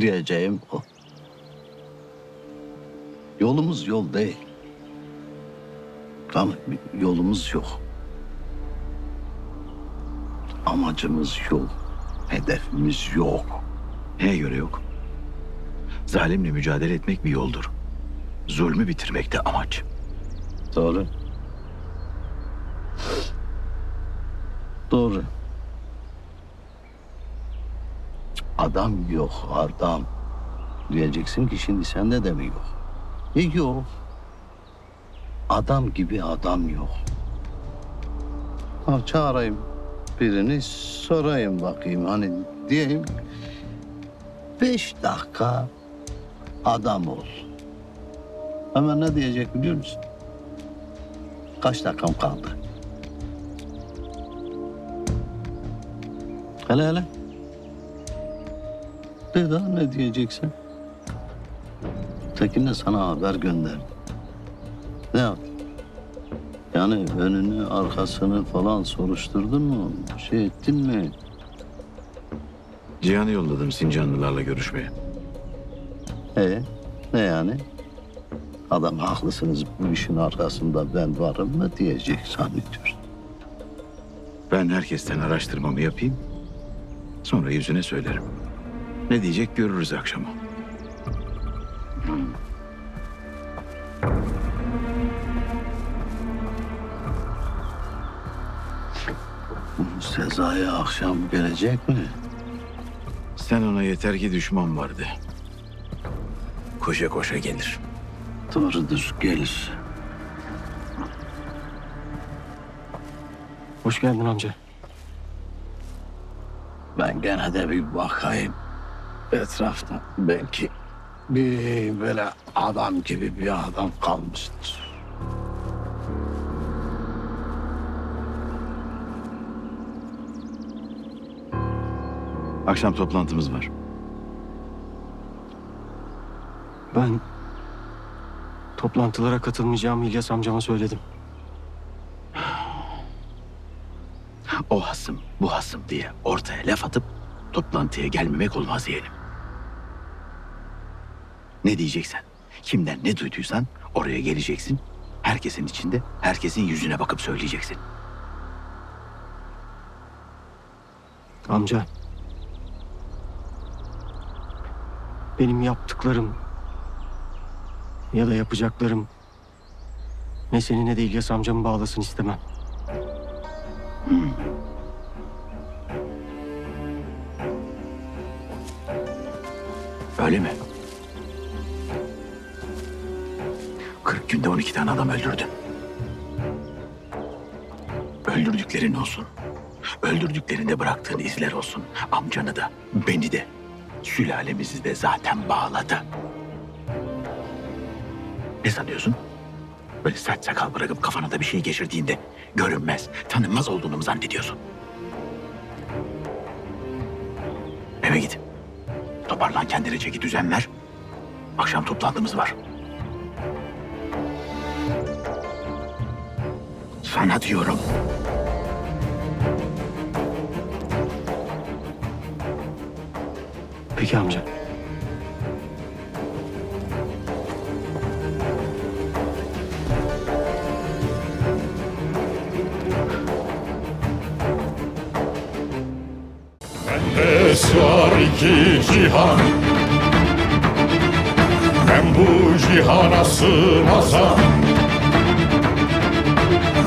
Diyeceğim o. Yolumuz yol değil. Tamam, yolumuz yok. Amacımız yok. Hedefimiz yok. Neye göre yok? Zalimle mücadele etmek bir yoldur. Zulmü bitirmek de amaç. Doğru. Doğru. Adam yok, adam. Diyeceksin ki şimdi sende de mi yok? E yok. Adam gibi adam yok. Ha, çağırayım birini sorayım bakayım hani diyeyim. Beş dakika adam ol. Hemen ne diyecek biliyor musun? Kaç dakikam kaldı? Hele hele. De daha ne diyeceksin? Tekin de sana haber gönderdi. Ne yaptı? Yani önünü arkasını falan soruşturdun mu? Şey ettin mi? Cihan'ı yolladım Sincanlılarla görüşmeye. E ne yani? Adam haklısınız bu işin arkasında ben varım mı diyecek zannediyorum. Ben herkesten araştırmamı yapayım. Sonra yüzüne söylerim. Ne diyecek görürüz akşama. Sezai akşam gelecek mi? Sen ona yeter ki düşman vardı. Koşa koşa gelir. Doğrudur gelir. Hoş geldin amca. Ben gene de bir bakayım etrafta. Belki bir böyle adam gibi bir adam kalmıştır. Akşam toplantımız var. Ben toplantılara katılmayacağımı İlyas amcama söyledim. O hasım, bu hasım diye ortaya laf atıp toplantıya gelmemek olmaz yeğenim. Ne diyeceksen, kimden ne duyduysan oraya geleceksin. Herkesin içinde, herkesin yüzüne bakıp söyleyeceksin. Amca. Benim yaptıklarım ya da yapacaklarım ne seni ne de İlyas amcamı bağlasın istemem. Öyle mi? 40 günde 12 tane adam öldürdün. Öldürdüklerin olsun. Öldürdüklerinde bıraktığın izler olsun. Amcanı da, beni de, sülalemizi de zaten bağladı. Ne sanıyorsun? Böyle saç sakal bırakıp kafana da bir şey geçirdiğinde görünmez, tanınmaz olduğunu mu zannediyorsun? Eve git. Toparlan kendine çeki düzen ver. Akşam toplantımız var. Sana diyorum. Peki amca. Bende sığar iki cihan Ben bu cihana sığmazam